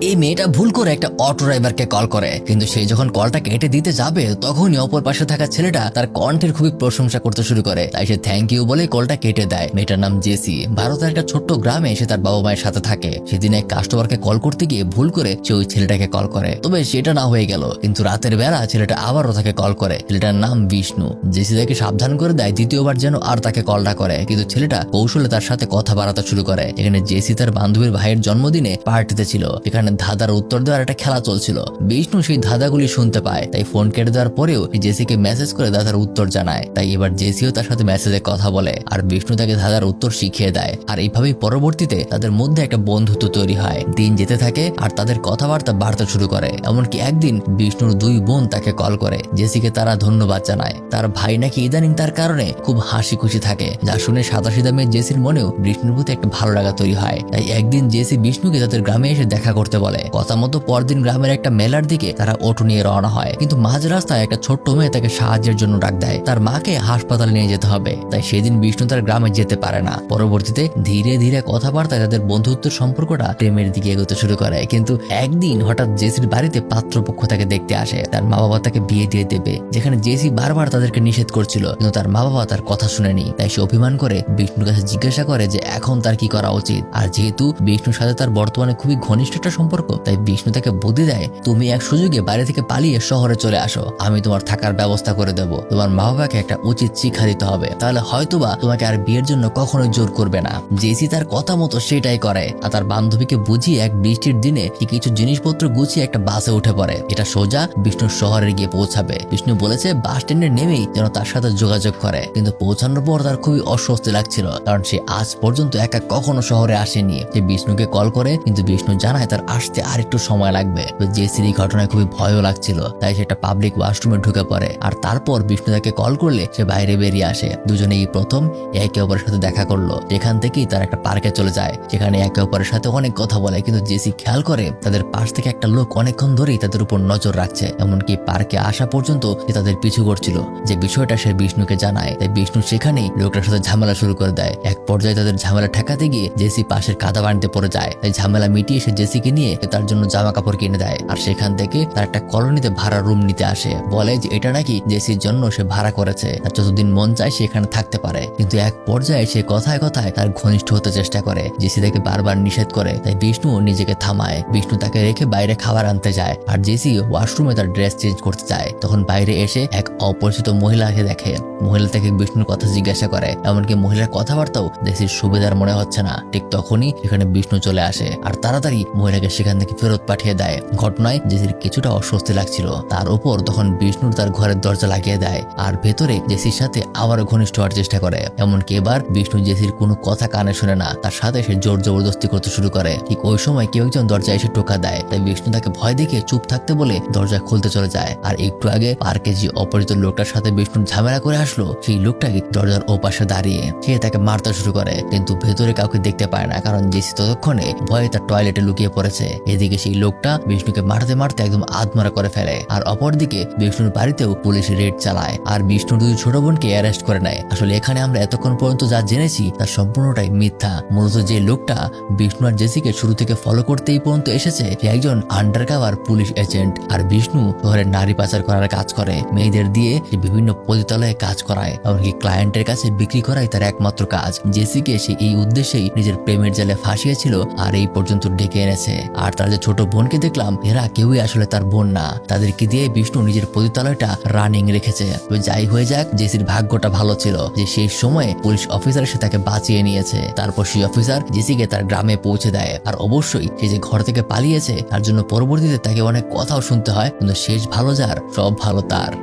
এই মেয়েটা ভুল করে একটা অটো ড্রাইভারকে কল করে। কিন্তু সে যখন কলটা কেটে দিতে যাবে, তখনই অপর পাশে থাকা ছেলেটা তার কণ্ঠের খুবই প্রশংসা করতে শুরু করে। তাই সে থ্যাংক ইউ বলে কলটা কেটে দেয়। মেয়েটার নাম জেসি। ভারতের একটা ছোট্ট গ্রামে সে তার বাবা মায়ের সাথে থাকে। সেদিন এক কাস্টমারকে কল করতে গিয়ে ভুল করে সে ওই ছেলেটাকে কল করে। তবে সেটা না হয়ে গেল। কিন্তু রাতের বেলা ছেলেটা আবারও তাকে কল করে। ছেলেটার নাম বিষ্ণু। জেসি তাকে সাবধান করে দেয় দ্বিতীয়বার যেন আর তাকে কলটা করে। কিন্তু ছেলেটা কৌশলে তার সাথে কথা বাড়াতে শুরু করে। এখানে জেসি তার বান্ধবীর ভাইয়ের জন্মদিনে পার্টিতে ছিল। এখানে ধাঁধার উত্তর দেওয়ার একটা খেলা চলছিল। বিষ্ণু সেই ধাঁধাগুলি শুনতে পায়, তাই ফোন কেটে দেওয়ার পরেও জেসিকে মেসেজ করে ধাঁধার উত্তর জানায়। তাই এবার জেসিও তার সাথে মেসেজে কথা বলে, আর বিষ্ণু তাকে ধাঁধার উত্তর শিখিয়ে দেয়। আর এইভাবেই পরবর্তীতে তাদের মধ্যে একটা বন্ধুত্ব তৈরি হয়। দিন যেতে থাকে, আর তাদের কথাবার্তা বাড়তে শুরু করে। এমনকি একদিন বিষ্ণুর দুই বোন তাকে কল করে, জেসিকে তারা ধন্যবাদ জানায়। তার ভাই নাকি ইদানিং তার কারণে খুব হাসি খুশি থাকে, যা শুনে সাদা সিধা মেয়ে জেসির মনেও বিষ্ণুর প্রতি একটা ভালো লাগা তৈরি হয়। তাই একদিন জেসি বিষ্ণুকে তাদের গ্রামে এসে দেখা করতে বলে। কথা মতো পরদিন গ্রামের একটা মেলার দিকে তারা অটো নিয়ে রওনা হয়। কিন্তু মাঝ রাস্তায় একটা ছোট্ট মেয়ে তাকে সাহায্যের জন্য ডাক দেয়। তার মাকে হাসপাতালে নিয়ে যেতে হবে। তাই সেদিন বিষ্ণু তার গ্রামে যেতে পারে না। পরবর্তীতে ধীরে ধীরে কথাবার্তায় তাদের বন্ধুত্বের সম্পর্কটা প্রেমের দিকে এগোতে শুরু করে। কিন্তু একদিন হঠাৎ জেসির বাড়িতে পাত্রপক্ষ তাকে দেখতে আসে। তার মা বাবা তাকে বিয়ে দিয়ে দেবে। যেখানে জেসি বারবার তাদেরকে নিষেধ করছিল, কিন্তু তার মা বাবা তার কথা শুনেনি। তাই সে অভিমান করে বিষ্ণুর কাছে জিজ্ঞাসা করে যে এখন তার কি করা উচিত? আর যেহেতু বিষ্ণুর সাথে তার বর্তমানে খুবই ঘনিষ্ঠ একটা সম্পর্ক, তাই বিষ্ণু তাকে বুদ্ধি দেয়, তুমি এক সুযোগে বাড়ি থেকে পালিয়ে শহরে চলে আসো। আমি তোমার থাকার ব্যবস্থা করে দেব। তোমার মা বাবাকে একটা উচিত শিক্ষা দিতে হবে। তাহলে হয়তোবা তোমাকে আর বিয়ের জন্য কখনোই জোর করবে না। জেসি তার কথা মতো সেটাই করে, আর তার বান্ধবীকে বুঝিয়ে এক বৃষ্টির দিনে কিছু জিনিসপত্র গুছিয়ে একটা বাসে উঠে পড়ে। এটা সোজা বিষ্ণুর শহরে গিয়ে পৌঁছাবে। বিষ্ণু বলেছে, বাস স্ট্যান্ডে নেমেই যেন তার সাথে যোগাযোগ করে। কিন্তু পৌঁছানোর পর তার খুবই অস্বস্তি লাগছিল, কারণ সে আজ পর্যন্ত একা কখনো শহরে আসেনি। সে বিষ্ণুকে কল করে, কিন্তু বিষ্ণু জানায় তার আসতে আর একটু সময় লাগবে। তো জেসির এই ঘটনায় খুবই ভয়ও লাগছিল, তাই সেটা পাবলিক ওয়াশরুমে ঢুকে পড়ে। আর তারপর বিষ্ণু তাকে কল করলে সে বাইরে বেরিয়ে আসে। দুজনেই প্রথম একে অপরের সাথে দেখা করল। এখান থেকেই তার একটা পার্কে চলে যায়, সেখানে একে অপরের সাথে অনেক কথা বলে। কিন্তু জেসি খেয়াল করে, তাদের পাশ থেকে একটা লোক অনেকক্ষণ ধরেই তাদের উপর নজর রাখছে। এমনকি পার্কে আসা পর্যন্ত সে তাদের পিছু করছিল। যে বিষয়টা সে বিষ্ণুকে জানায়, তাই বিষ্ণু সেখানেই লোকটার সাথে ঝামেলা শুরু করে দেয়। এক পর্যায়ে তাদের ঝামেলা ঠেকাতে গিয়ে জেসি পাশের কাদা বানিতে পড়ে যায়। তাই ঝামেলা মিটিয়ে সে জেসিকে নিয়ে তার জন্য জামা কাপড় কিনে দেয়। আর সেখান থেকে তার একটা কলোনিতে ভাড়া রুম নিতে আসে। বলে যে, এটা নাকি জেসির জন্য সে ভাড়া করেছে। আর যতদিন মন চায় সে এখানে থাকতে পারে। কিন্তু এক পর্যায়ে সে কথায় কথায় তার ঘনিষ্ঠ হতে চেষ্টা করে। জেসি তাকে বারবার নিষেধ করে। তাই বিষ্ণু নিজেকে থামায়। বিষ্ণু তাকে রেখে বাইরে খাবার আনতে যায়। আর জেসি ওয়াশরুমে তার ড্রেস চেঞ্জ করতে চায় তখন বাইরে এসে এক অপরিচিত মহিলাকে দেখে। মহিলা থেকে বিষ্ণুর কথা জিজ্ঞাসা করে। এমনকি মহিলার কথাবার্তাও জেসির সুবিধার মনে হচ্ছে না। ঠিক তখনই সেখানে বিষ্ণু চলে আসে। আর তাড়াতাড়ি মহিলাকে সেখান থেকে ফেরত পাঠিয়ে দেয়। ঘটনায় জেসির কিছুটা অস্বস্তি লাগছিল। তার উপর তখন বিষ্ণুর তার ঘরের দরজা লাগিয়ে দেয় আর ভেতরে জেসির সাথে আবারও ঘনিষ্ঠ হওয়ার চেষ্টা করে। এমনকি এবার বিষ্ণু জেসির কোনো কথা কানে শুনে না, তার সাথে সে জোর জবরদস্তি করতে শুরু করে। ঠিক ওই সময় কেউ একজন দরজা এসে টোকা দেয়, তাই বিষ্ণু তাকে ভয় দেখে চুপ থাকতে বলে দরজা খুলতে চলে যায়। আর একটু আগে পার্কে যে অপরিচিত লোকটার সাথে বিষ্ণু ঝামেলা করে আসলো, সেই লোকটাকে দরজার ওপাশে দাঁড়িয়ে সে তাকে মারতে শুরু করে। কিন্তু ভেতরে কাউকে দেখতে পায় না, কারণ জেসি ততক্ষণে ভয়ে তার টয়লেটে লুকিয়ে পড়েছে। এদিকে সেই লোকটা বিষ্ণুকে মারতে মারতে একদম আত্মরা করে ফেলে আর অপরদিকে বিষ্ণুর বাড়িতেও পুলিশ রেড চালায় আর বিষ্ণুর দুই ছোট বোনকে অ্যারেস্ট করে নেয়। আসলে এখানে আমরা এতক্ষণ পর্যন্ত যা জেনেছি তার সম্পূর্ণটাই মিথ্যা। মূলত যে লোকটা বিষ্ণু আর জেসিকে শুরু থেকে ফলো করতেই পর্যন্ত এসেছে, সে একজন আন্ডার কাভার পুলিশ এজেন্ট আর বিষ্ণু শহরে নারী পাচার করার কাজ করে। মেয়েদের দিয়ে বিভিন্ন পতিতালয়ে কাজ করায় এমনকি ক্লায়েন্টের কাছে বিক্রি করাই তার একমাত্র কাজ। জেসিকে সে এই উদ্দেশ্যেই নিজের প্রেমের জালে ফাঁসিয়েছিল আর এই পর্যন্ত ডেকে এনেছে। আর তার যে ছোট বোনকে দেখলাম, এরা কেউই আসলে তার বোন না। তাদেরকে দিয়ে বিষ্ণু নিজের পতিতালয়টা রানিং রেখেছে। তবে যাই হয়ে যাক, জেসির ভাগ্যটা ভালো ছিল যে সেই সময়ে পুলিশ অফিসার এসে তাকে বাঁচিয়ে নিয়েছে। তারপর সেই অফিসার জেসিকে তার গ্রামে পৌঁছে দেয়। আর অবশ্যই সে যে ঘর থেকে পালিয়েছে, তার জন্য পরবর্তীতে তাকে অনেক কথাও শুনতে হয়। কিন্তু শেষ ভালো যার, সব ভালো তার।